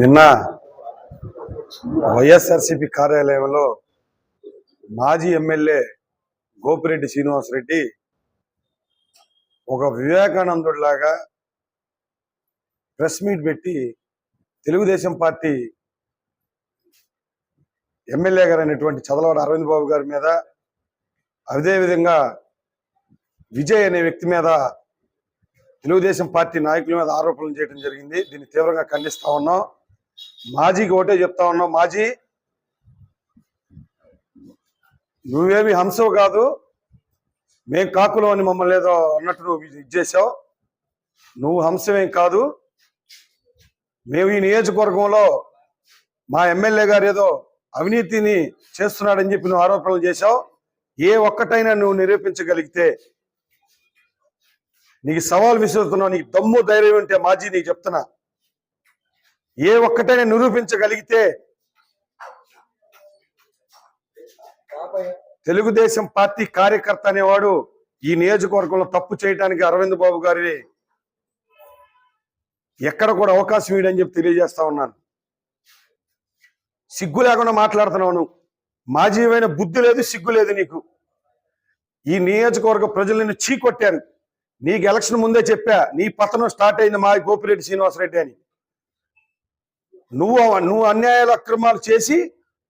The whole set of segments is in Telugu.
నిన్న వైఎస్ఆర్సిపి కార్యాలయంలో మాజీ ఎమ్మెల్యే గోపిరెడ్డి శ్రీనివాసరెడ్డి ఒక వివేకానందుడిలాగా ప్రెస్ మీట్ పెట్టి తెలుగుదేశం పార్టీ ఎమ్మెల్యే గారు అయినటువంటి చదలవాడ అరవింద్ బాబు గారి మీద అదేవిధంగా విజయ్ అనే వ్యక్తి మీద తెలుగుదేశం పార్టీ నాయకుల మీద ఆరోపణలు చేయడం జరిగింది. దీన్ని తీవ్రంగా ఖండిస్తా ఉన్నాం. మాజీకి ఒకటే చెప్తా ఉన్నావు మాజీ నువ్వేమి హంసవు కాదు మేం కాకులు అని మమ్మల్ని ఏదో అన్నట్టు నువ్వు ఇది చేసావు నువ్వు హంసమేం కాదు. మేము ఈ నియోజకవర్గంలో మా ఎమ్మెల్యే గారు ఏదో అవినీతిని చేస్తున్నాడని చెప్పి నువ్వు ఆరోపణలు చేశావు. ఏ ఒక్కటైనా నువ్వు నిరూపించగలిగితే నీకు సవాల్ విసురుతున్నావు నీకు దమ్ము ధైర్యం ఉంటే మాజీ నీకు చెప్తున్నా. ఏ ఒక్కటైనా నిరూపించగలిగితే తెలుగుదేశం పార్టీ కార్యకర్త అనేవాడు ఈ నియోజకవర్గంలో తప్పు చేయడానికి అరవింద్ బాబు గారి ఎక్కడ కూడా అవకాశం ఇవ్వడని చెప్పి తెలియజేస్తా ఉన్నాను. సిగ్గు లేకుండా మాట్లాడుతున్నావు మాజీవైన బుద్ధి లేదు సిగ్గు లేదు నీకు. ఈ నియోజకవర్గ ప్రజలు నిన్ను చీకొట్టారు. నీకు ఎలక్షన్ ముందే చెప్పా నీ పతనం స్టార్ట్ అయింది మా గోపిరెడ్డి శ్రీనివాసరెడ్డి అని. నువ్వు నువ్వు అన్యాయాలు అక్రమాలు చేసి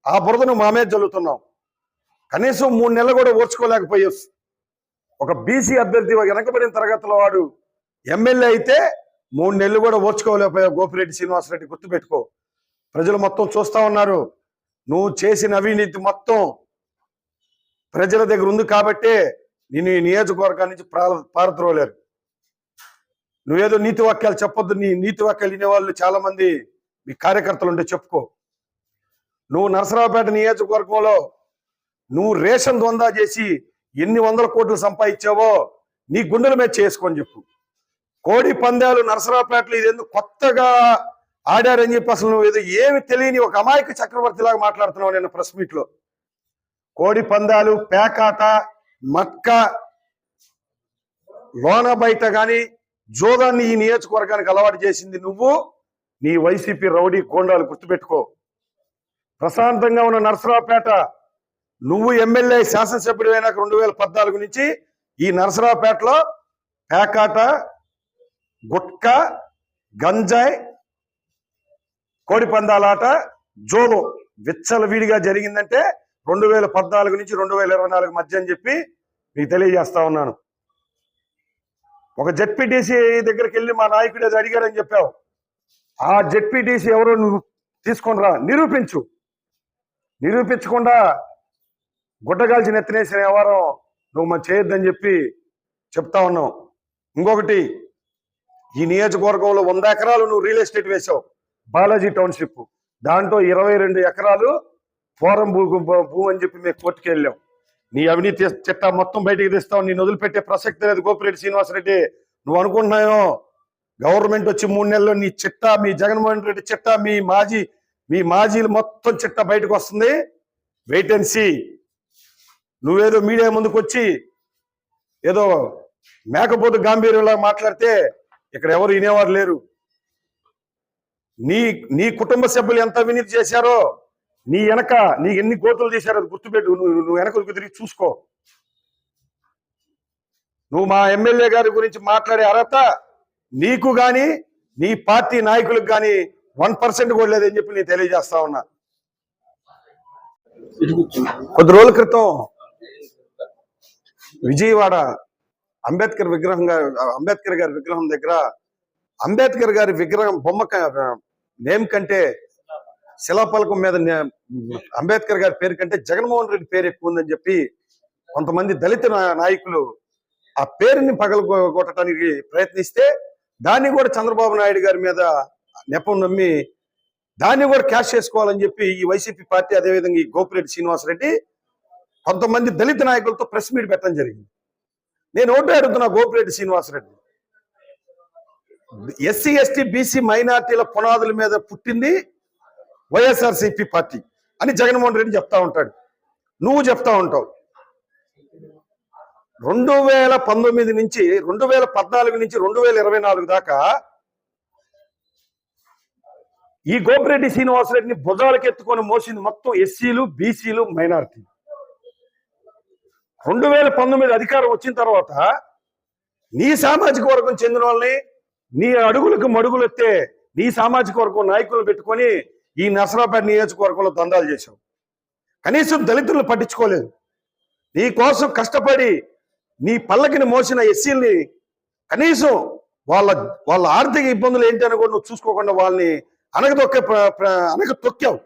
ఆ బురదను మా మీద జల్లుతున్నావు. కనీసం మూడు నెలలు కూడా ఓర్చుకోలేకపోయావు. ఒక బీసీ అభ్యర్థి వెనకబడిన తరగతిలో వాడు ఎమ్మెల్యే అయితే మూడు నెలలు కూడా ఓర్చుకోలేకపోయావు. గోపిరెడ్డి శ్రీనివాసరెడ్డి గుర్తుపెట్టుకో. ప్రజలు మొత్తం చూస్తా ఉన్నారు. నువ్వు చేసిన అవినీతి మొత్తం ప్రజల దగ్గర ఉంది కాబట్టే నేను ఈ నియోజకవర్గాల నుంచి పారద్రోలేరు. నువ్వేదో నీతి వాక్యాలు చెప్పొద్దు. నీ నీతి వాక్యాలు వినేవాళ్ళు చాలా మంది మీ కార్యకర్తలు ఉంటే చెప్పుకో. నువ్వు నరసరావుపేట నియోజకవర్గంలో నువ్వు రేషన్ ద్వందా చేసి ఎన్ని వందల కోట్లు సంపాదించావో నీ గుండెల మీద చేసుకొని చెప్పు. కోడి పందాలు నరసరావుపేటలో ఎందుకు కొత్తగా ఆడారని చెప్పి అసలు నువ్వు ఏదో ఏమి తెలియని ఒక అమాయక చక్రవర్తిలాగా మాట్లాడుతున్నావు నేను ప్రెస్ మీట్లో కోడి పందాలు పేకాట మక్క లోన బయట కానీ జోదాన్ని ఈ నియోజకవర్గానికి అలవాటు చేసింది నువ్వు. నీ వైసీపీ రౌడీ గోండాలు గుర్తుపెట్టుకో. ప్రశాంతంగా ఉన్న నరసరావుపేట నువ్వు ఎమ్మెల్యే శాసనసభ్యుడు అయినాక రెండు వేల పద్నాలుగు నుంచి ఈ నరసరావుపేటలో పేకాట గుట్క గంజాయి కోడిపందాలాట జోలో విచ్చలవిడిగా జరిగిందంటే రెండు వేల పద్నాలుగు నుంచి రెండు వేల ఇరవై నాలుగు మధ్య అని చెప్పి మీకు తెలియజేస్తా ఉన్నాను. ఒక జెడ్పీటీసీ దగ్గరికి వెళ్ళి మా నాయకుడు అది అడిగాడని చెప్పావు. ఆ జెడ్పీటీసీ ఎవరో నువ్వు తీసుకొని రా. నిరూపించు. నిరూపించకుండా గుడ్డగాల్చి నెత్తనేసిన వ్యవహారం నువ్వు మనం చేయొద్దని చెప్పి చెప్తా ఉన్నావు. ఇంకొకటి ఈ నియోజకవర్గంలో వంద ఎకరాలు నువ్వు రియల్ ఎస్టేట్ వేసావు బాలాజీ టౌన్షిప్. దాంట్లో ఇరవై రెండు ఎకరాలు ఫోరం భూ భూ- భూ అని చెప్పి మేము కోర్టుకు వెళ్ళాం. నీ అవినీతి చిట్టా మొత్తం బయటికి తీస్తావు. నేను వదిలిపెట్టే ప్రసక్తి లేదు. గోపిరెడ్డి శ్రీనివాసరెడ్డి. నువ్వు అనుకుంటున్నాయో గవర్నమెంట్ వచ్చి మూడు నెలల్లో నీ చిట్టా మీ జగన్మోహన్ రెడ్డి చిట్టా మీ మాజీ మీ మాజీలు మొత్తం చిట్టా బయటకు వస్తుంది. వెయిట్ అండ్ సీ నువ్వేదో మీడియా ముందుకు వచ్చి ఏదో మేకపోతు గాంభీర్యంలా మాట్లాడితే ఇక్కడ ఎవరు వినేవారు లేరు. నీ నీ కుటుంబ సభ్యులు ఎంత అవినీతి చేశారో నీ వెనక నీ ఎన్ని కోతలు చేశారో అది గుర్తుపెట్టు. నువ్వు నువ్వు వెనకకు తిరిగి చూసుకో. నువ్వు మా ఎమ్మెల్యే గారి గురించి మాట్లాడే అర్హత నీకు గాని నీ పార్టీ నాయకులకు గాని వన్ పర్సెంట్ కూడా లేదని చెప్పి నేను తెలియజేస్తా ఉన్నా. కొద్ది రోజుల క్రితం విజయవాడ అంబేద్కర్ విగ్రహం అంబేద్కర్ గారి విగ్రహం దగ్గర అంబేద్కర్ గారి విగ్రహం బొమ్మ క- నేమ్ కంటే శిలాపలకం మీద నే- అంబేద్కర్ గారి పేరు కంటే జగన్మోహన్ రెడ్డి పేరు ఎక్కువ ఉందని చెప్పి కొంతమంది దళిత నాయకులు ఆ పేరుని పగలగొట్టడానికి ప్రయత్నిస్తే దాన్ని కూడా చంద్రబాబు నాయుడు గారి మీద నెపం నమ్మి దాన్ని కూడా క్యాష్ చేసుకోవాలని చెప్పి ఈ వైసీపీ పార్టీ అదేవిధంగా ఈ గోపిరెడ్డి శ్రీనివాసరెడ్డి కొంతమంది దళిత నాయకులతో ప్రెస్ మీట్ పెట్టడం జరిగింది. నేను ఓటు అడుగుతున్నా Gopireddy Srinivasareddy. SC ST BC మైనార్టీల పునాదుల మీద పుట్టింది వైఎస్ఆర్సీపీ పార్టీ అని జగన్మోహన్ రెడ్డి చెప్తా ఉంటాడు. నువ్వు చెప్తా ఉంటావు. రెండు వేల పంతొమ్మిది నుంచి రెండు వేల పద్నాలుగు నుంచి రెండు వేల ఇరవై నాలుగు దాకా ఈ గోపిరెడ్డి శ్రీనివాసరెడ్డిని భుజాలకు ఎత్తుకొని మోసింది మొత్తం ఎస్సీలు బీసీలు మైనారిటీ. రెండు వేల పంతొమ్మిది అధికారం వచ్చిన తర్వాత నీ సామాజిక వర్గం చెందిన వాళ్ళని నీ అడుగులకు మడుగులు ఎత్తే నీ సామాజిక వర్గం నాయకులు పెట్టుకొని ఈ నసరాపేట నియోజకవర్గంలో దందాలు చేశావు. కనీసం దళితులను పట్టించుకోలేదు. నీ కోసం కష్టపడి నీ పల్లకిని మోసిన ఎస్సీల్ని కనీసం వాళ్ళ వాళ్ళ ఆర్థిక ఇబ్బందులు ఏంటి అని కూడా నువ్వు చూసుకోకుండా వాళ్ళని అనగదొక్క అనగ తొక్కావు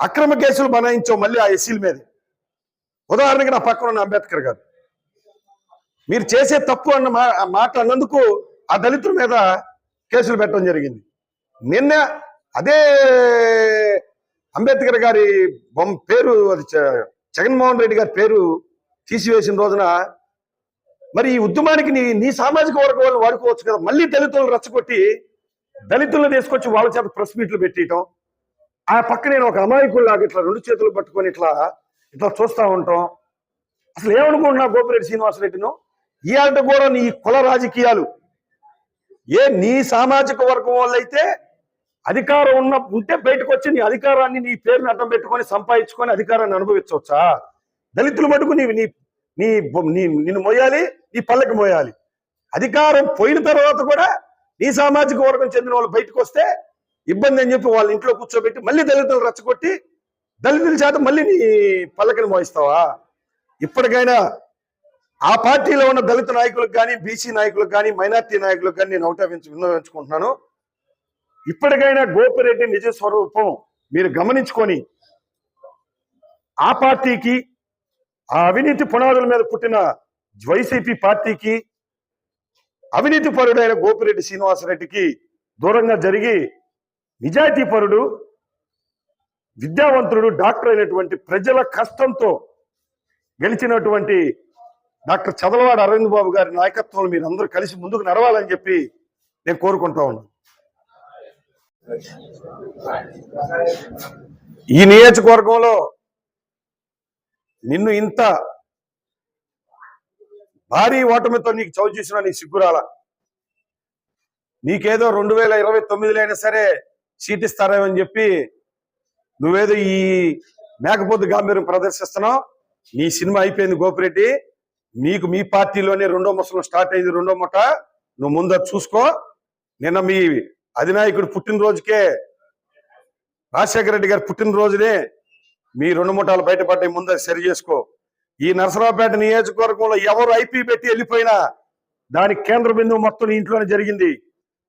అక్రమ కేసులు బనాయించావు మళ్ళీ ఆ ఎస్సీల మీద. ఉదాహరణకి నా పక్కన ఉన్న అంబేద్కర్ గారు. మీరు చేసే తప్పు అన్న ఆ మాట అన్నందుకు ఆ దళితుల మీద కేసులు పెట్టడం జరిగింది. నిన్న అదే అంబేద్కర్ గారి బొమ్మ పేరు అది చ- జగన్మోహన్ రెడ్డి గారి పేరు తీసివేసిన రోజున మరి ఈ ఉద్యమానికి నీ నీ సామాజిక వర్గం వాళ్ళు వాడుకోవచ్చు కదా. మళ్ళీ దళితులను రచ్చగొట్టి దళితులను తీసుకొచ్చి వాళ్ళ చేత ప్రెస్ మీట్లు పెట్టేయటం ఆ పక్క నేను ఒక అమాయకుల్లాగా ఇట్లా రెండు చేతులు పట్టుకొని ఇట్లా ఇట్లా చూస్తూ ఉంటాం. అసలు ఏమనుకుంటున్నా గోపిరెడ్డి శ్రీనివాసరెడ్డిను? ఈ కూడా నీ కుల రాజకీయాలు. ఏ నీ సామాజిక వర్గం వాళ్ళైతే అధికారం ఉన్న ఉంటే బయటకు వచ్చి నీ అధికారాన్ని నీ పేరుని అడ్డం పెట్టుకొని సంపాదించుకొని అధికారాన్ని అనుభవించవచ్చా? దళితులు మటుకు నీ నీ నీ నిన్ను మోయాలి నీ పల్లకి మోయాలి. అధికారం పోయిన తర్వాత కూడా నీ సామాజిక వర్గం చెందిన వాళ్ళు బయటకు వస్తే ఇబ్బంది అని చెప్పి వాళ్ళ ఇంట్లో కూర్చోబెట్టి మళ్ళీ దళితులు రచ్చగొట్టి దళితుల చేత మళ్ళీ నీ పల్లకిని మోయిస్తావా? ఇప్పటికైనా ఆ పార్టీలో ఉన్న దళిత నాయకులకు కానీ బీసీ నాయకులకు కానీ మైనార్టీ నాయకులకు కానీ నేను ఒకటే విన్నవించుకుంటున్నాను. ఇప్పటికైనా గోపిరెడ్డి నిజ స్వరూపం మీరు గమనించుకొని ఆ పార్టీకి ఆ అవినీతి పునాదుల మీద పుట్టిన వైసీపీ పార్టీకి అవినీతి పరుడైన గోపిరెడ్డి శ్రీనివాసరెడ్డికి దూరంగా జరిగి నిజాయితీ పరుడు విద్యావంతుడు డాక్టర్ అయినటువంటి ప్రజల కష్టంతో గెలిచినటువంటి డాక్టర్ చదలవాడ అరవింద్ బాబు గారి నాయకత్వంలో మీరు అందరూ కలిసి ముందుకు నడవాలని చెప్పి నేను కోరుకుంటా ఉన్నాను. ఈ నియోజకవర్గంలో నిన్ను ఇంత భారీ ఓటమితో నీకు చవి చేసిన నీ సిగ్గురాల. నీకేదో రెండు వేల ఇరవై తొమ్మిదిలో అయినా సరే సీటిస్తారేమని చెప్పి నువ్వేదో ఈ మేకపోతు గాంభీర్యం ప్రదర్శిస్తున్నావు. నీ సినిమా అయిపోయింది గోపిరెడ్డి. నీకు మీ పార్టీలోనే రెండో ముసలం స్టార్ట్ అయింది రెండో ముఠ. నువ్వు ముందర చూసుకో. నిన్న మీ అధినాయకుడు పుట్టినరోజుకే రాజశేఖర రెడ్డి గారు పుట్టినరోజునే మీ రెండు ముఠాలు బయటపడ్డాయి ముందే సరి చేసుకో. ఈ నరసరావుపేట నియోజకవర్గంలో ఎవరు ఐపీ పెట్టి వెళ్ళిపోయినా దానికి కేంద్ర బిందువు మొత్తం ఇంట్లోనే జరిగింది.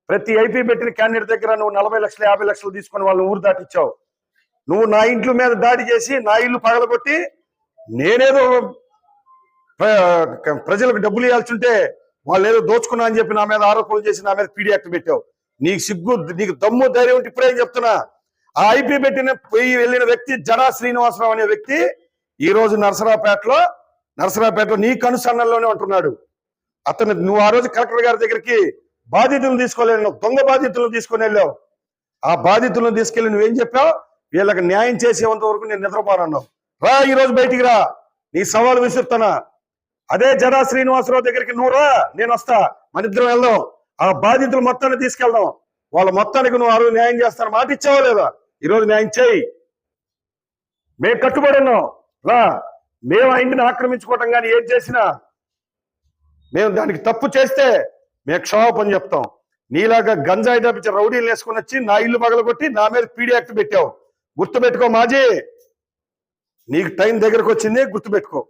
ప్రతి ఐపీ పెట్టిన క్యాండిడేట్ దగ్గర నువ్వు నలభై లక్షలు యాభై లక్షలు తీసుకొని వాళ్ళని ఊరు దాటిచ్చావు. నువ్వు నా ఇంట్లో మీద దాడి చేసి నా ఇల్లు పగలగొట్టి నేనేదో ప్రజలకు డబ్బులు ఇవ్వాల్సింటే వాళ్ళు ఏదో దోచుకున్నా అని చెప్పి నా మీద ఆరోపణలు చేసి నా మీద పీడీ యాక్ట్ పెట్టావు. నీకు సిగ్గు నీకు దమ్ము ధైర్యం ఉంటే ఇప్పుడేం చెప్తున్నా? ఆ ఐపీ పెట్టిన పోయి వెళ్ళిన వ్యక్తి జడా శ్రీనివాసరావు అనే వ్యక్తి ఈ రోజు నరసరావుపేటలో నరసరావుపేటలో నీ కనుసన్నల్లోనే ఉంటున్నాడు. అతను నువ్వు ఆ రోజు కలెక్టర్ గారి దగ్గరికి బాధితులను తీసుకోలేను దొంగ బాధితులను తీసుకొని వెళ్ళావు. ఆ బాధితులను తీసుకెళ్ళి నువ్వేం చెప్పావు? వీళ్ళకి న్యాయం చేసేంత వరకు నేను నిద్రపోనన్నావు. రా ఈ రోజు బయటికి రా. నీ సవాలు విసురుతానా అదే జడా శ్రీనివాసరావు దగ్గరికి నువ్వు రా నేను వస్తా. మన ఇద్దరం వెళ్దాం. ఆ బాధితులు మొత్తాన్ని తీసుకెళ్దాం. వాళ్ళ మొత్తానికి నువ్వు ఆ రోజు న్యాయం చేస్తాను మాట ఇచ్చావా లేదా? ఈరోజు న్యాయం చేయి. మేము కట్టుబడి ఉన్నాం. రా. మేము ఆ ఇంటిని ఆక్రమించుకోవటం కానీ ఏం చేసినా మేము దానికి తప్పు చేస్తే మేము క్షమాపణ చెప్తాం. నీలాగా గంజాయి తప్పించి రౌడీలు వేసుకుని వచ్చి నా ఇల్లు పగలగొట్టి నా మీద పీడీ యాక్ట్ పెట్టావు. గుర్తుపెట్టుకో మాజీ. నీకు టైం దగ్గరకు వచ్చింది గుర్తుపెట్టుకో.